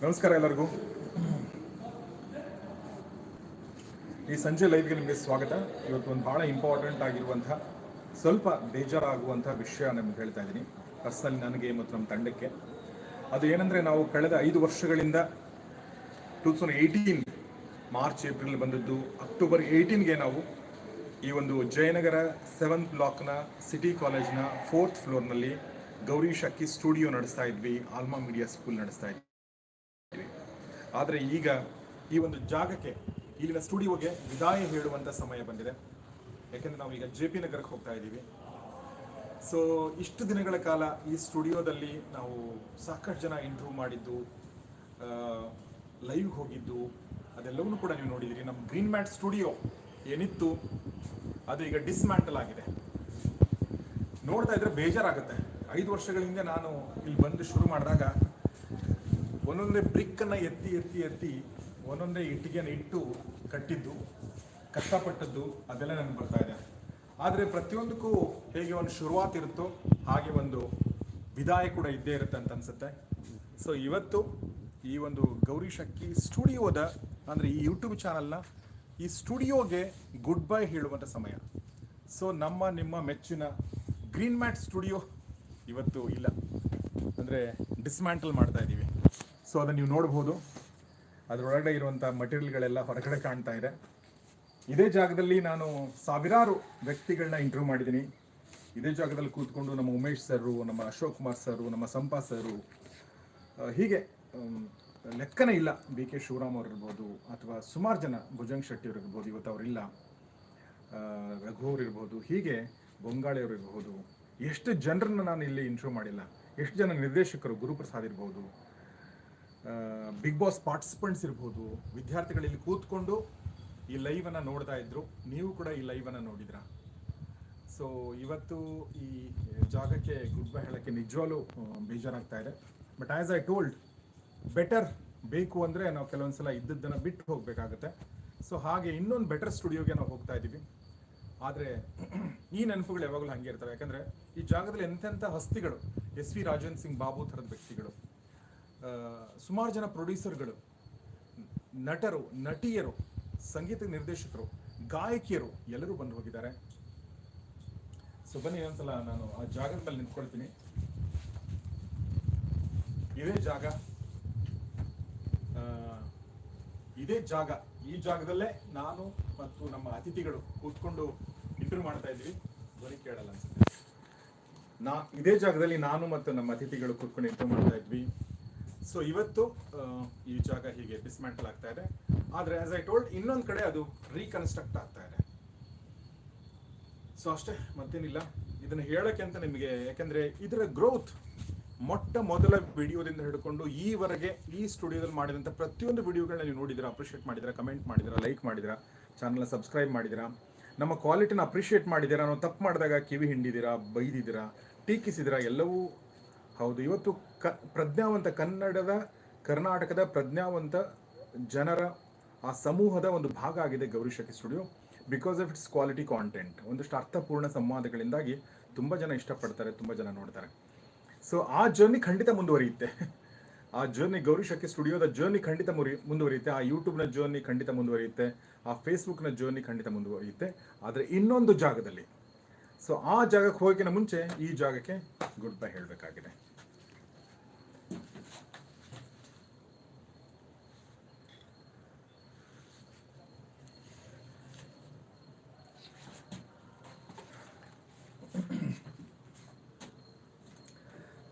ನಮಸ್ಕಾರ ಎಲ್ಲರಿಗೂ. ಈ ಸಂಜೆ ಲೈವ್ಗೆ ನಿಮಗೆ ಸ್ವಾಗತ. ಇವತ್ತು ಒಂದು ಭಾಳ ಇಂಪಾರ್ಟೆಂಟ್ ಆಗಿರುವಂಥ, ಸ್ವಲ್ಪ ಬೇಜಾರಾಗುವಂಥ ವಿಷಯ ನಿಮ್ಗೆ ಹೇಳ್ತಾ ಇದ್ದೀನಿ. ಪರ್ಸನಲಿ ನನಗೆ ಮತ್ತು ನಮ್ಮ ತಂಡಕ್ಕೆ. ಅದು ಏನಂದರೆ ನಾವು ಕಳೆದ ಐದು ವರ್ಷಗಳಿಂದ two thousand eighteen March April ಬಂದದ್ದು, ಅಕ್ಟೋಬರ್ ಏಯ್ಟೀನ್ಗೆ ನಾವು ಈ ಒಂದು ಜಯನಗರ ಸೆವೆಂತ್ ಬ್ಲಾಕ್ನ ಸಿಟಿ ಕಾಲೇಜ್ನ ಫೋರ್ತ್ ಫ್ಲೋರ್ನಲ್ಲಿ ಗೌರಿ ಶಕ್ಕಿ ಸ್ಟುಡಿಯೋ ನಡೆಸ್ತಾ ಇದ್ವಿ. ಆಲ್ಮಾ ಮೀಡಿಯಾ ಸ್ಕೂಲ್ ನಡೆಸ್ತಾ ಇದ್ವಿ. ಆದರೆ ಈಗ ಈ ಒಂದು ಜಾಗಕ್ಕೆ, ಇಲ್ಲಿನ ಸ್ಟುಡಿಯೋಗೆ ವಿದಾಯ ಹೇಳುವಂಥ ಸಮಯ ಬಂದಿದೆ. ಯಾಕೆಂದರೆ ನಾವು ಈಗ ಜೆ ಪಿ ನಗರಕ್ಕೆ ಹೋಗ್ತಾ ಇದ್ದೀವಿ. ಸೊ ಇಷ್ಟು ದಿನಗಳ ಕಾಲ ಈ ಸ್ಟುಡಿಯೋದಲ್ಲಿ ನಾವು ಸಾಕಷ್ಟು ಜನ ಇಂಟರ್ವ್ಯೂ ಮಾಡಿದ್ದು ಲೈವ್ ಹೋಗಿದ್ದು, ಅದೆಲ್ಲವನ್ನೂ ಕೂಡ ನೀವು ನೋಡಿದ್ದೀರಿ. ನಮ್ಮ ಗ್ರೀನ್ ಮ್ಯಾಟ್ ಸ್ಟುಡಿಯೋ ಏನಿತ್ತು, ಅದು ಈಗ ಡಿಸ್ಮ್ಯಾಂಟಲ್ ಆಗಿದೆ. ನೋಡ್ತಾ ಇದ್ರೆ ಬೇಜಾರಾಗುತ್ತೆ. ಐದು ವರ್ಷಗಳ ಹಿಂದೆ ನಾನು ಇಲ್ಲಿ ಬಂದು ಶುರು ಮಾಡಿದಾಗ ಒಂದೊಂದೇ ಬ್ರಿಕ್ಕನ್ನು ಎತ್ತಿ ಎತ್ತಿ ಎತ್ತಿ ಒಂದೊಂದೇ ಇಟ್ಟಿಗೆನ ಇಟ್ಟು ಕಟ್ಟಿದ್ದು, ಕಷ್ಟಪಟ್ಟದ್ದು ಅದೆಲ್ಲ ನನಗೆ ಬರ್ತಾ ಇದೆ. ಆದರೆ ಪ್ರತಿಯೊಂದಕ್ಕೂ ಹೇಗೆ ಒಂದು ಶುರುವಾತ್ ಇರುತ್ತೋ ಹಾಗೆ ಒಂದು ವಿದಾಯ ಕೂಡ ಇದ್ದೇ ಇರುತ್ತೆ ಅಂತ ಅನ್ಸುತ್ತೆ. ಸೊ ಇವತ್ತು ಈ ಒಂದು ಗೌರಿ ಶಕ್ಕಿ ಸ್ಟುಡಿಯೋದ, ಅಂದರೆ ಈ ಯೂಟ್ಯೂಬ್ ಚಾನಲ್ನ ಈ ಸ್ಟುಡಿಯೋಗೆ ಗುಡ್ ಬೈ ಹೇಳುವಂಥ ಸಮಯ. ಸೊ ನಮ್ಮ, ನಿಮ್ಮ ಮೆಚ್ಚಿನ ಗ್ರೀನ್ ಮ್ಯಾಟ್ ಸ್ಟುಡಿಯೋ ಇವತ್ತು ಇಲ್ಲ. ಅಂದರೆ ಡಿಸ್ಮ್ಯಾಂಟಲ್ ಮಾಡ್ತಾ ಇದ್ದೀವಿ ಸೊ ಅದನ್ನು ನೀವು ನೋಡ್ಬೋದು ಅದರೊಳಗಡೆ ಇರುವಂಥ ಮಟೀರಿಯಲ್ಗಳೆಲ್ಲ ಹೊರಗಡೆ ಕಾಣ್ತಾ ಇದೆ. ಇದೇ ಜಾಗದಲ್ಲಿ ನಾನು ಸಾವಿರಾರು ವ್ಯಕ್ತಿಗಳನ್ನ ಇಂಟರ್ವ್ಯೂ ಮಾಡಿದ್ದೀನಿ. ಇದೇ ಜಾಗದಲ್ಲಿ ಕೂತ್ಕೊಂಡು ನಮ್ಮ ಉಮೇಶ್ ಸರು ನಮ್ಮ ಅಶೋಕ್ ಕುಮಾರ್ ಸರು ನಮ್ಮ ಸಂಪಾ ಸರು ಹೀಗೆ ಲೆಕ್ಕನೇ ಇಲ್ಲ. ಬಿ ಕೆ ಶಿವರಾಮ್ ಅವ್ರು ಇರ್ಬೋದು ಅಥವಾ ಸುಮಾರು ಜನ ಭುಜಂಗ್ ಶೆಟ್ಟಿ ಅವ್ರು ಇರ್ಬೋದು ಇವತ್ತು ಅವರಿಲ್ಲ. ರಘು ಇರ್ಬೋದು ಹೀಗೆ ಬೊಂಗಾಳಿ ಅವರು ಇರ್ಬೋದು ಎಷ್ಟು ಜನರನ್ನ ನಾನು ಇಲ್ಲಿ ಇಂಟರ್ವ್ಯೂ ಮಾಡಿಲ್ಲ. ಎಷ್ಟು ಜನ ನಿರ್ದೇಶಕರು, ಗುರುಪ್ರಸಾದ್ ಇರ್ಬೋದು. ಬಿಗ್ ಬಾಸ್ ಪಾರ್ಟಿಸಿಪೆಂಟ್ಸ್ ಇರ್ಬೋದು ವಿದ್ಯಾರ್ಥಿಗಳು ಇಲ್ಲಿ ಕೂತ್ಕೊಂಡು ಈ ಲೈವನ್ನು ನೋಡ್ತಾ ಇದ್ರು. ನೀವು ಕೂಡ ಈ ಲೈವನ್ನು ನೋಡಿದ್ರ? ಸೊ ಇವತ್ತು ಈ ಜಾಗಕ್ಕೆ ಗುಡ್ ಬೈ ಹೇಳೋಕ್ಕೆ ನಿಜವಾಗ್ಲೂ ಬೇಜಾರಾಗ್ತಾ ಇದೆ. But as I told better ಬೇಕು ಅಂದರೆ ನಾವು ಕೆಲವೊಂದ್ಸಲ ಇದ್ದದ್ದನ್ನು ಬಿಟ್ಟು ಹೋಗಬೇಕಾಗುತ್ತೆ. ಸೊ ಹಾಗೆ ಇನ್ನೊಂದು ಬೆಟರ್ ಸ್ಟುಡಿಯೋಗೆ ನಾವು ಹೋಗ್ತಾ ಇದ್ದೀವಿ. ಆದರೆ, ಈ ನೆನಪುಗಳು ಯಾವಾಗಲೂ ಹಾಗೆ ಇರ್ತವೆ. ಯಾಕಂದರೆ, ಈ ಜಾಗದಲ್ಲಿ ಎಂತೆಂಥ ಹಸ್ತಿಗಳು, ಎಸ್ ವಿ ರಾಜೇಂದ್ರ ಸಿಂಗ್ ಬಾಬು ಥರದ ವ್ಯಕ್ತಿಗಳು. ಸುಮಾರು ಜನ ಪ್ರೊಡ್ಯೂಸರ್ಗಳು, ನಟರು, ನಟಿಯರು, ಸಂಗೀತ ನಿರ್ದೇಶಕರು, ಗಾಯಕಿಯರು ಎಲ್ಲರೂ ಬಂದು ಹೋಗಿದ್ದಾರೆ. ಸೊ ಬನ್ನಿ ಒಂದ್ಸಲ ನಾನು ಆ ಜಾಗದ ಮೇಲೆ ನಿಂತ್ಕೊಳ್ತೀನಿ. ಇದೇ ಜಾಗ. ಇದೇ ಜಾಗ. ಈ ಜಾಗದಲ್ಲೇ ನಾನು ಮತ್ತು ನಮ್ಮ ಅತಿಥಿಗಳು ಕೂತ್ಕೊಂಡು ಇಂಟರ್ವ್ಯೂ ಮಾಡ್ತಾ ಇದ್ವಿ ಧ್ವನಿ ಕೇಳಲ್ಲ ಅನ್ಸುತ್ತೆ. ನಾ, ಇದೇ ಜಾಗದಲ್ಲಿ ನಾನು ಮತ್ತು ನಮ್ಮ ಅತಿಥಿಗಳು ಕೂತ್ಕೊಂಡು ಇಂಟರ್ವ್ಯೂ ಮಾಡ್ತಾ ಇದ್ವಿ. ಸೊ ಇವತ್ತು ಈ ಜಾಗ ಹೀಗೆ ಡಿಸ್ಮ್ಯಾಂಟಲ್ ಆಗ್ತಾ ಇದೆ. ಆದರೆ ಆಸ್ ಐ ಟೋಲ್ಡ್ ಇನ್ನೊಂದು ಕಡೆ ಅದು ರೀಕನ್ಸ್ಟ್ರಕ್ಟ್ ಆಗ್ತಾ ಇದೆ. ಸೊ ಅಷ್ಟೇ, ಮತ್ತೇನಿಲ್ಲ. ಇದನ್ನ ಹೇಳಕ್ಕೆ ಅಂತ ನಿಮಗೆ, ಯಾಕಂದ್ರೆ ಇದರ ಗ್ರೋತ್ ಮೊಟ್ಟ ಮೊದಲ ವಿಡಿಯೋದಿಂದ ಹಿಡ್ಕೊಂಡು ಈವರೆಗೆ ಈ ಸ್ಟುಡಿಯೋದಲ್ಲಿ ಮಾಡಿದಂಥ ಪ್ರತಿಯೊಂದು ವಿಡಿಯೋಗಳನ್ನ ನೀವು ನೋಡಿದಿರಾ ಅಪ್ರಿಷಿಯೇಟ್ ಮಾಡಿದಿರಾ ಕಮೆಂಟ್ ಮಾಡಿದಿರಾ ಲೈಕ್ ಮಾಡಿದಿರಾ ಚಾನಲ್ನ ಸಬ್ಸ್ಕ್ರೈಬ್ ಮಾಡಿದಿರಾ ನಮ್ಮ ಕ್ವಾಲಿಟಿನ ಅಪ್ರಿಷಿಯೇಟ್ ಮಾಡಿದಿರಾ ನಾವು ತಪ್ಪು ಮಾಡಿದಾಗ ಕಿವಿ ಹಿಂಡಿದಿರಾ ಬೈದಿದ್ದೀರಾ ಟೀಕಿಸಿದಿರಾ ಎಲ್ಲವೂ ಹೌದು, ಇವತ್ತು ಕ, ಪ್ರಜ್ಞಾವಂತ ಕನ್ನಡದ, ಕರ್ನಾಟಕದ ಪ್ರಜ್ಞಾವಂತ ಜನರ, ಆ ಸಮೂಹದ ಒಂದು ಭಾಗ ಆಗಿದೆ Gauri studio. Because of its quality content ಒಂದಷ್ಟು ಅರ್ಥಪೂರ್ಣ ಸಂವಾದಗಳಿಂದಾಗಿ ತುಂಬ ಜನ ಇಷ್ಟಪಡ್ತಾರೆ, ತುಂಬ ಜನ ನೋಡ್ತಾರೆ. ಸೊ ಆ ಜರ್ನಿ ಖಂಡಿತ ಮುಂದುವರಿಯುತ್ತೆ. ಆ ಜರ್ನಿ ಗೌರಿ ಸ್ಟುಡಿಯೋದ ಜರ್ನಿ ಖಂಡಿತ ಮುರಿ, ಮುಂದುವರಿಯುತ್ತೆ. ಆ ಯೂಟ್ಯೂಬ್ನ ಜರ್ನಿ ಖಂಡಿತ ಮುಂದುವರಿಯುತ್ತೆ. ಆ ಫೇಸ್ಬುಕ್ನ ಜರ್ನಿ ಖಂಡಿತ ಮುಂದುವರಿಯುತ್ತೆ. ಆದರೆ ಇನ್ನೊಂದು ಜಾಗದಲ್ಲಿ ಸೊ ಆ ಜಾಗಕ್ಕೆ ಹೋಗೋಕ್ಕಿಂತ ಮುಂಚೆ ಈ ಜಾಗಕ್ಕೆ ಗುಡ್ ಬೈ ಹೇಳಬೇಕಾಗಿದೆ.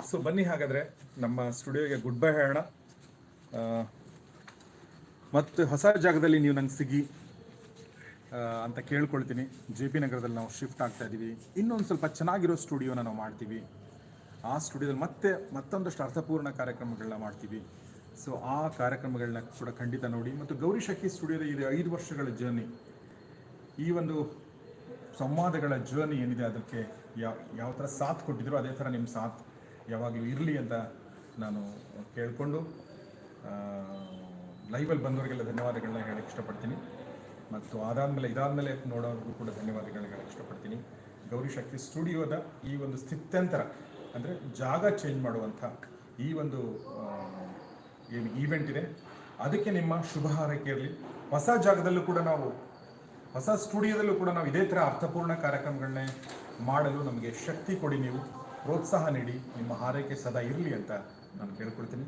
ಸೊ ಬನ್ನಿ ಹಾಗಾದರೆ ನಮ್ಮ ಸ್ಟುಡಿಯೋಗೆ ಗುಡ್ ಬೈ ಹೇಳೋಣ ಮತ್ತು ಹೊಸ ಜಾಗದಲ್ಲಿ ನೀವು ನಂಗೆ ಸಿಗಿ. ಅಂತ ಕೇಳ್ಕೊಳ್ತೀನಿ. ಜೆ ಪಿ ನಗರದಲ್ಲಿ ನಾವು ಶಿಫ್ಟ್ ಆಗ್ತಾ ಇದ್ದೀವಿ ಇನ್ನೊಂದು ಸ್ವಲ್ಪ ಚೆನ್ನಾಗಿರೋ ಸ್ಟುಡಿಯೋನ ನಾವು ಮಾಡ್ತೀವಿ. ಆ ಸ್ಟುಡಿಯೋದಲ್ಲಿ ಮತ್ತೆ ಮತ್ತೊಂದಷ್ಟು ಅರ್ಥಪೂರ್ಣ ಕಾರ್ಯಕ್ರಮಗಳನ್ನ ಮಾಡ್ತೀವಿ. ಸೊ ಆ ಕಾರ್ಯಕ್ರಮಗಳನ್ನ ಕೂಡ ಖಂಡಿತ ನೋಡಿ ಮತ್ತು ಗೌರಿ ಶಕ್ಕಿ ಸ್ಟುಡಿಯೋದ ಇದು ಐದು ವರ್ಷಗಳ ಜರ್ನಿ ಈ ಒಂದು ಸಂವಾದಗಳ ಜರ್ನಿ ಏನಿದೆ ಅದಕ್ಕೆ ಯಾವ ಯಾವ ಥರ ಸಾಥ್ ಕೊಟ್ಟಿದ್ರು ಅದೇ ಥರ ನಿಮ್ಮ ಸಾಥ್ ಯಾವಾಗಲೂ ಇರಲಿ ಅಂತ ನಾನು ಕೇಳಿಕೊಂಡು ಲೈವಲ್ಲಿ ಬಂದವರಿಗೆಲ್ಲ ಧನ್ಯವಾದಗಳನ್ನ ಹೇಳಕ್ಕೆ ಇಷ್ಟಪಡ್ತೀನಿ. ಮತ್ತು ಅದಾದಮೇಲೆ, ಇದಾದಮೇಲೆ ನೋಡೋರಿಗೂ ಕೂಡ ಧನ್ಯವಾದಗಳನ್ನ ಹೇಳಕ್ಕೆ ಇಷ್ಟಪಡ್ತೀನಿ. ಗೌರಿ ಶಕ್ತಿ ಸ್ಟುಡಿಯೋದ ಈ ಒಂದು ಸ್ಥಿತ್ಯಂತರ, ಅಂದರೆ ಜಾಗ ಚೇಂಜ್ ಮಾಡುವಂಥ ಈ ಒಂದು ಏನು ಈವೆಂಟ್ ಇದೆ. ಅದಕ್ಕೆ ನಿಮ್ಮ ಶುಭ ಹಾರೈಕೆ ಇರಲಿ. ಹೊಸ ಜಾಗದಲ್ಲೂ ಕೂಡ ನಾವು, ಹೊಸ ಸ್ಟುಡಿಯೋದಲ್ಲೂ ಕೂಡ ನಾವು ಇದೇ ಥರ ಅರ್ಥಪೂರ್ಣ ಕಾರ್ಯಕ್ರಮಗಳನ್ನೇ ಮಾಡಲು ನಮಗೆ ಶಕ್ತಿ ಕೊಡಿ ನೀವು. ಪ್ರೋತ್ಸಾಹ ನೀಡಿ. ನಿಮ್ಮ ಹಾರೈಕೆ ಸದಾ ಇರಲಿ ಅಂತ ನಾನು ಕೇಳ್ಕೊಳ್ತೀನಿ.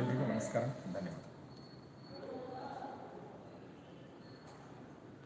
ಎಲ್ರಿಗೂ ನಮಸ್ಕಾರ. ಧನ್ಯವಾದ.